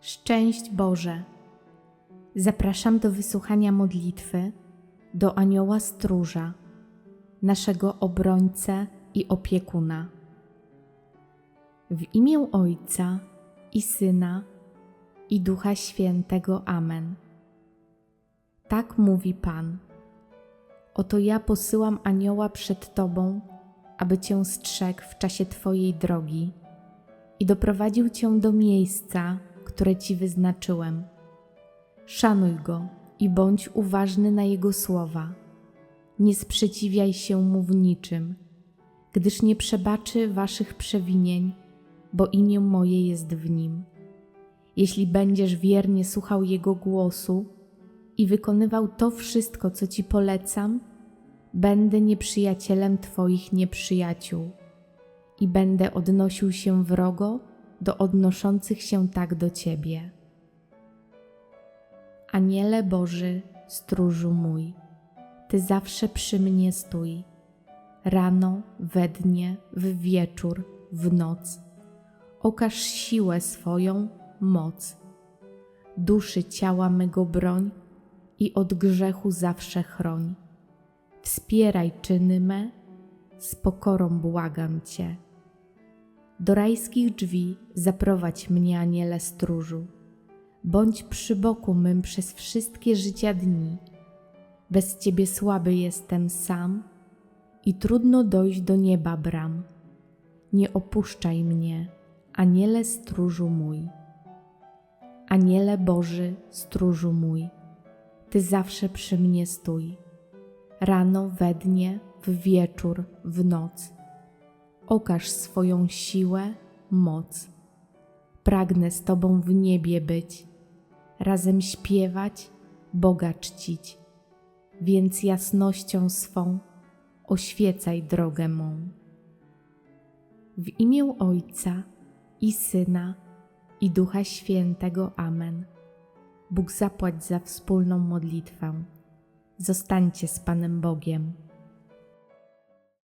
Szczęść Boże! Zapraszam do wysłuchania modlitwy do Anioła Stróża, naszego obrońcę i opiekuna. W imię Ojca i Syna i Ducha Świętego. Amen. Tak mówi Pan. Oto ja posyłam anioła przed Tobą, aby Cię strzegł w czasie Twojej drogi i doprowadził Cię do miejsca, które Ci wyznaczyłem. Szanuj Go i bądź uważny na Jego słowa. Nie sprzeciwiaj się Mu w niczym, gdyż nie przebaczy Waszych przewinień, bo imię moje jest w Nim. Jeśli będziesz wiernie słuchał Jego głosu i wykonywał to wszystko, co Ci polecam, będę nieprzyjacielem Twoich nieprzyjaciół i będę odnosił się wrogo do odnoszących się tak do Ciebie. Aniele Boży, stróżu mój, Ty zawsze przy mnie stój, rano, we dnie, w wieczór, w noc. Okaż siłę swoją, moc. Duszy ciała mego broń i od grzechu zawsze chroń. Wspieraj czyny me, z pokorą błagam Cię. Do rajskich drzwi zaprowadź mnie, aniele stróżu. Bądź przy boku mym przez wszystkie życia dni. Bez Ciebie słaby jestem sam i trudno dojść do nieba bram. Nie opuszczaj mnie, aniele stróżu mój. Aniele Boży, stróżu mój, Ty zawsze przy mnie stój. Rano, we dnie, w wieczór, w noc. Okaż swoją siłę, moc. Pragnę z Tobą w niebie być, razem śpiewać, Boga czcić, więc jasnością swą oświecaj drogę mą. W imię Ojca i Syna i Ducha Świętego. Amen. Bóg zapłać za wspólną modlitwę. Zostańcie z Panem Bogiem.